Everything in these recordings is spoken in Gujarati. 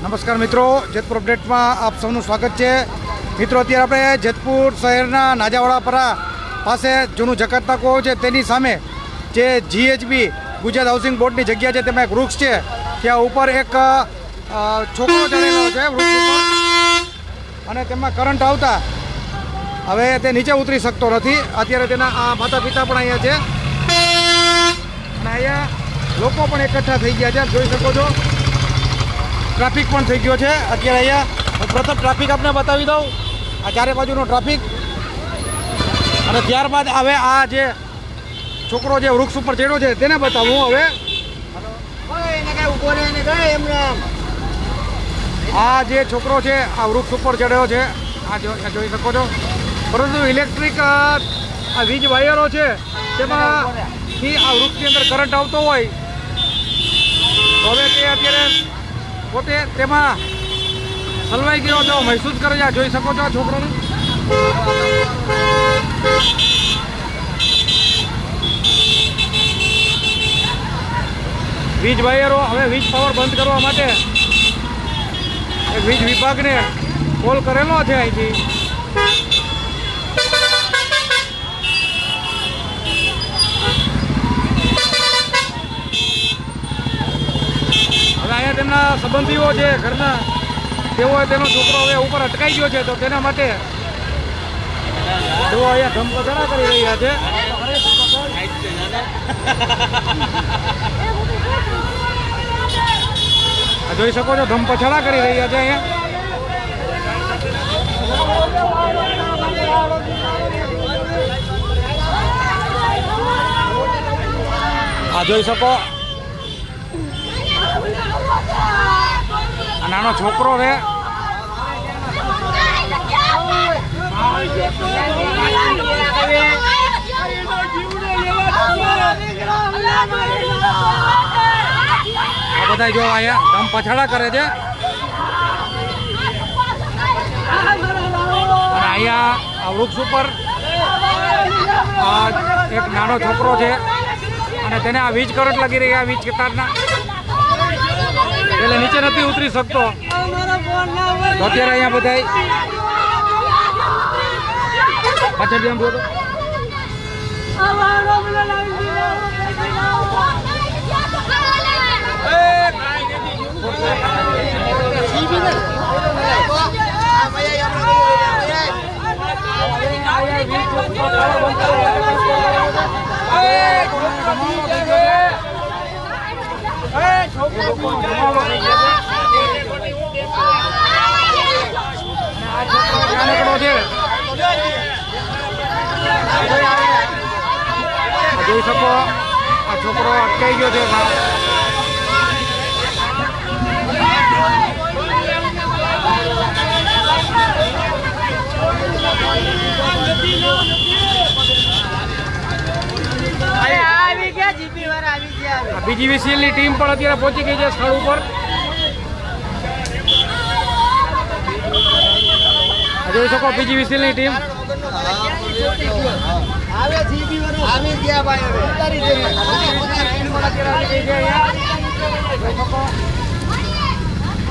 નમસ્કાર મિત્રો, જેતપુર અપડેટમાં આપ સૌનું સ્વાગત છે. મિત્રો, અત્યારે આપણે જેતપુર શહેરના નાજાવાડાપરા પાસે જૂનું જકાતના કો છે. તેની સામે જે જીએચબી ગુજરાત હાઉસિંગ બોર્ડની જગ્યા છે, તેમાં એક વૃક્ષ છે. ત્યાં ઉપર એક છોકરો ચડેલો છે, વૃક્ષ અને તેમાં કરંટ આવતા. હવે તે નીચે ઉતરી શકતો નથી. અત્યારે તેના આ માતા પિતા પણ અહીંયા છે. અને અહીંયા લોકો પણ એકઠા થઈ ગયા છે. જોઈ શકો છો. ટ્રાફિક પણ થઈ ગયો છે. અત્યારે અહીંયા હું પ્રથમ ટ્રાફિક આપને બતાવી દઉં. આ ચારે બાજુનો ટ્રાફિક. અને ત્યારબાદ હવે આ જે છોકરો જે વૃક્ષ ઉપર ચડ્યો છે તેને બતાવું હવે. આ જે છોકરો છે આ વૃક્ષ ઉપર ચડ્યો છે. આ જોઈ શકો છો. પરંતુ ઇલેક્ટ્રિક આ વીજ વાયરો છે તેમાંથી આ વૃક્ષની અંદર કરંટ આવતો હોય. તો હવે તે અત્યારે પોતે તેમાં સલવાઈ ગયો તો મહેસૂસ કરે છે જોઈ શકો છો છોકરાને. વીજ વાયરો, હવે વીજ પાવર બંધ કરવા માટે વીજ વિભાગને કોલ કરેલો છે અહીંથી. તેમના સંબંધીઓ છે ઘરના તેઓ તેનો છોકરો હવે ઉપર અટકાઈ ગયો છે, તો તેના માટે તેઓ અહીંયા ધમપછાડા કરી રહ્યા છે. જોઈ શકો છો ધમપછાડા કરી રહ્યા છે અહીંયા. આ જોઈ શકો નાનો છોકરો છે. બધા જો અહીંયા ધમ પછાડા કરે છે. અને અહીંયા વૃક્ષ ઉપર એક નાનો છોકરો છે. અને તેને આ વીજ કરંટ લાગી રહ્યા વીજ તારના એટલે નીચે નથી ઉતરી શકતો. તો અત્યારે અહીંયા બધા પાછળ જેમ બોલો. નાનકડો છે આ જોઈ શકો છોકરો અટકાઈ ગયો છે આવી ગયા જીપી વાળા આવી ગયા બીજી વિસીએલની ટીમ પણ અત્યારે પહોંચી ગઈ છે સ્થળ ઉપર. જોઈ શકો બીજી વિસીએલની ટીમ.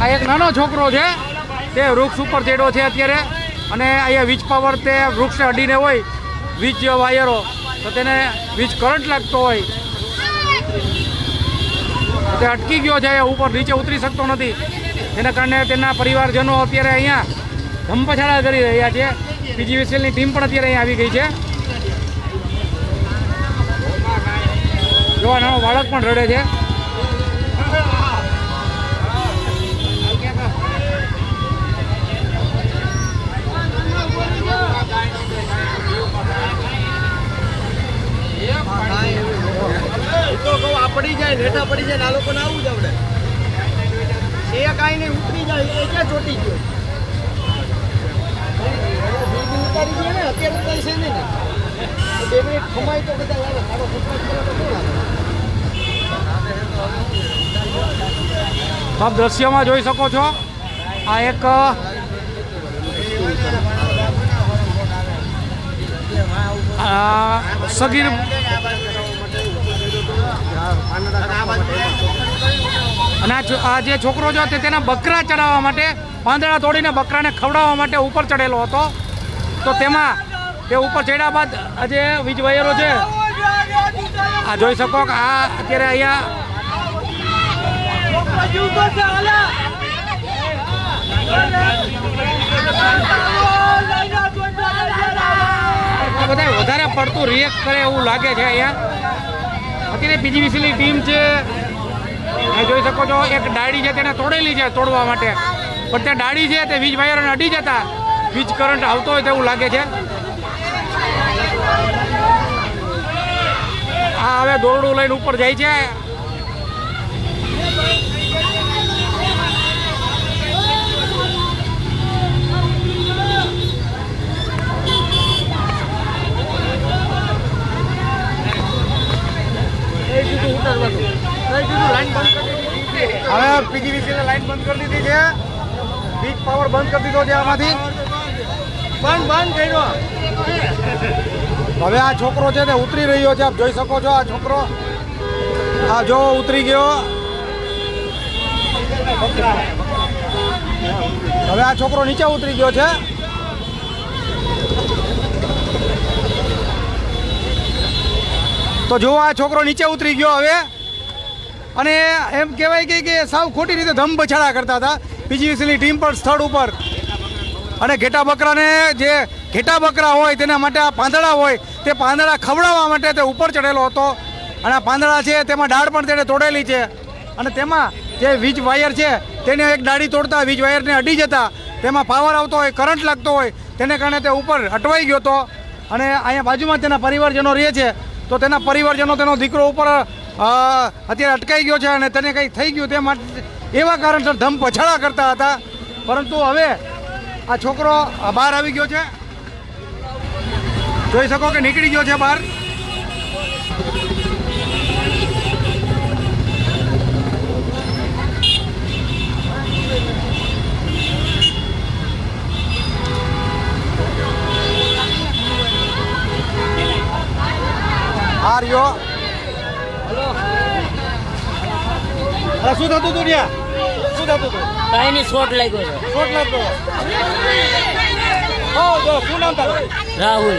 આ એક નાનો છોકરો છે, તે વૃક્ષ ઉપર ચડ્યો છે અત્યારે. અને અહીંયા વીજ પાવર તે વૃક્ષને અડીને હોય, વીજ વાયરો. તો તેને વીજ કરંટ લાગતો હોય. તે અટકી ગયો છે ઉપર નીચે ઉતરી શકતો નથી. એના કારણે તેના પરિવારજનો અત્યારે અહીંયા ધમપછાડા કરી રહ્યા છે. પીજીવીસીએલની ટીમ પણ અત્યારે અહીંયા આવી ગઈ છે. જોવા નાનો બાળક પણ રડે છે. તો કહું પડી જાય, નેઠા પડી જાય આ લોકોને આવું જ આવડે. એ કાંઈ નહીં, ઉતરી જાય, એ ચોટી ગયો? ઉતારી દ્રશ્યમાં જોઈ શકો છો, આ એક સગીર અને આ જે છોકરો જો તેના બકરા ચડાવવા માટે પાંદડા તોડીને બકરાને ખવડાવવા માટે ઉપર ચડેલો હતો. તો તેમાં તે ઉપર ચડ્યા બાદ જે વીજ વાયરો છે. આ જોઈ શકો કે આ અત્યારે અહીંયા બધા વધારે પડતું રિએક્ટ કરે એવું લાગે છે અહીંયા. અત્યારે પીજીવીસીની ટીમ છે. એ જોઈ શકો છો, એક ડાળી છે તેને તોડેલી છે તોડવા માટે. પણ તે ડાળી છે, તે વીજ વાયરને અડી જતા વીજ કરંટ આવતો હોય તેવું લાગે છે. આ હવે દોરડું લઈને ઉપર જાય છે હવે પીજીવીસીને લાઈન બંધ કરી દીધી છે. વીજ પાવર બંધ કરી દીધો છે આમાંથી. બંધ બંધ કર્યો હવે આ છોકરો છે ને ઉતરી રહ્યો છે, આપ જોઈ શકો છો આ છોકરો. આ જો ઉતરી ગયો. હવે આ છોકરો નીચે ઉતરી ગયો છે. તો જુઓ આ છોકરો નીચે ઉતરી ગયો હવે. અને એમ કહેવાય કે કે સાવ ખોટી રીતે ધમ બછાડા કરતા હતા. પીજીવીસીની ટીમ પર સ્થળ ઉપર. અને ઘેટા બકરાને જે ઘેટા બકરા હોય તેના માટે આ પાંદડા હોય તે પાંદડા ખવડાવવા માટે તે ઉપર ચડેલો હતો. અને આ પાંદડા છે તેમાં ડાળ પણ તેણે તોડેલી છે. અને તેમાં જે વીજ વાયર છે તેને એક ડાળી તોડતા વીજ વાયરને અડી જતા તેમાં પાવર આવતો હોય, કરંટ લાગતો હોય તેને કારણે તે ઉપર અટવાઈ ગયો હતો. અને અહીંયા બાજુમાં તેના પરિવારજનો રહે છે. તો તેના પરિવારજનો તેનો દીકરો ઉપર અત્યારે અટકાઈ ગયો છે અને તને કંઈ થઈ ગયું તે માટે એવા કારણસર ધમ પછાડા કરતા હતા. પરંતુ હવે આ છોકરો બહાર આવી ગયો છે. જોઈ શકો કે નીકળી ગયો છે બહાર. આર રહ્યો અરે શું થતું દુનિયા ત્યાં? શું થતું કાંઈ નહીં શોટ લાગ્યો છે. શોટ લાગ્યો ઓ જો શું નામ તારું? રાહુલ.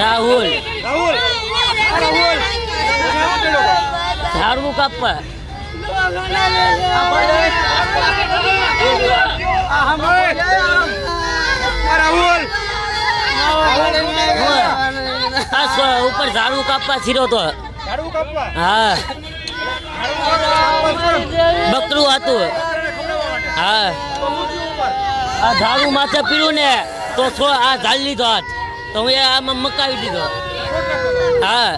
રાહુલ. રાહુલ? રાહુલ? ઝાડવું કાપવા. ઉપર ઝાડવું કાપવા છીરો તો. હા. બકરું હતું. હા. આ ઝાડુ માથે પીડ્યું ને તો છો આ ઝાડ લીધો હાથ. તો હું એ આમાં મકાવી દીધો. હા.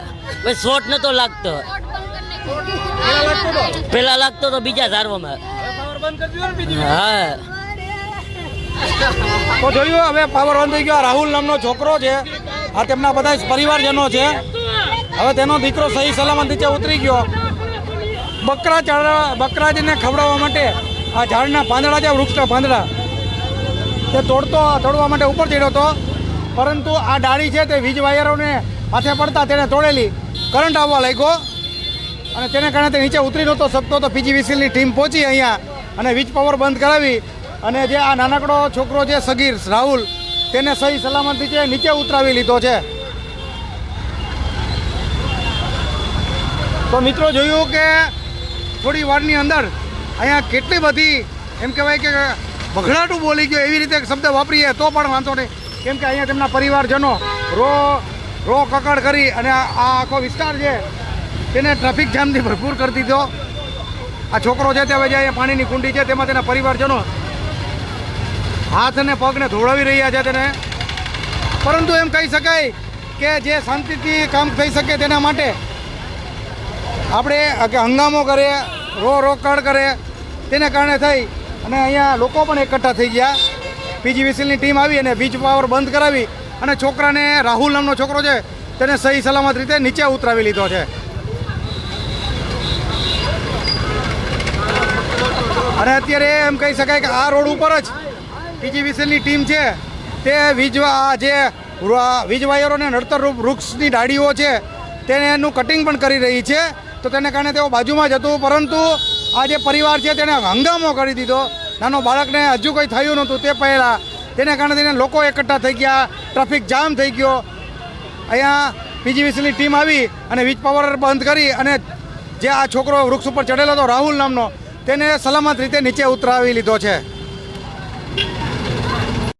પછી શોટ નતો લાગતો. પેલા લાગતો તો બીજા ઝાડવામાં. હા. તો જોયું હવે પાવર ઓન થઈ ગયો. રાહુલ નામનો છોકરો છે. આ તેમના બધા પરિવારજનો છે. હવે તેનો દીકરો સહી સલામત નીચે ઉતરી ગયો. બકરા ચડા બકરાજીને ખવડાવવા માટે આ ઝાડના પાંદડા છે, વૃક્ષના પાંદડા. તે તોડતો, તોડવા માટે ઉપર ચડ્યો હતો. પરંતુ આ ડાળી છે તે વીજ વાયરોને હાથે પડતા તેને તોડેલી. કરંટ આવવા લાગ્યો. અને તેને કારણે તે નીચે ઉતરી નહોતો શકતો. તો પીજીવીસીલની ટીમ પહોંચી અહીંયા અને વીજ પાવર બંધ કરાવી. અને જે આ નાનકડો છોકરો છે, સગીર, રાહુલ, તેને સહી સલામત નીચે નીચે ઉતરાવી લીધો છે. તો મિત્રો જોયું કે થોડી વારની અંદર અહીંયા કેટલી બધી, એમ કહેવાય કે બઘડાટું બોલી ગયો એવી રીતે શબ્દ વાપરીએ તો પણ વાંધો નહીં. કેમ કે અહીંયા તેમના પરિવારજનો રો રો કકડ કરી અને આ આખો વિસ્તાર છે તેને ટ્રાફિક જામથી ભરપૂર કરી દીધો. આ છોકરો છે તે હવે જે પાણીની કુંડી છે તેમાં તેના પરિવારજનો હાથ અને પગને ધોળાવી રહ્યા છે તેને. પરંતુ એમ કહી શકાય કે જે શાંતિથી કામ થઈ શકે તેના માટે આપણે કે હંગામો કરે, રો રોકડ કરે, તેને કારણે થઈ અને અહીંયા લોકો પણ એકઠા થઈ ગયા. પીજીવીસીલની ટીમ આવી અને વીજ પાવર બંધ કરાવી અને છોકરાને રાહુલ નામનો છોકરો છે, તેને સહી સલામત રીતે નીચે ઉતરાવી લીધો છે. અને અત્યારે એમ કહી શકાય કે આ રોડ ઉપર જ પીજીવીસીલની ટીમ છે, તે વીજ આ જે વીજ વાયરોને નડતરરૂપ વૃક્ષની ડાળીઓ છે, તેનું કટિંગ પણ કરી રહી છે. તો તેને કારણે તેઓ બાજુમાં જ હતું, પરંતુ આ જે પરિવાર છે તેણે હંગામો કરી દીધો. નાનો બાળકને હજુ કંઈ થયું નહોતું તે પહેલાં. તેને કારણે તેને લોકો એકઠા થઈ ગયા, ટ્રાફિક જામ થઈ ગયો. અહીંયા પીજીવીસીની ટીમ આવી અને વીજ પાવર બંધ કરી અને જે આ છોકરો વૃક્ષ ઉપર ચડેલો હતો, રાહુલ નામનો, તેને સલામત રીતે નીચે ઉતરાવી લીધો છે.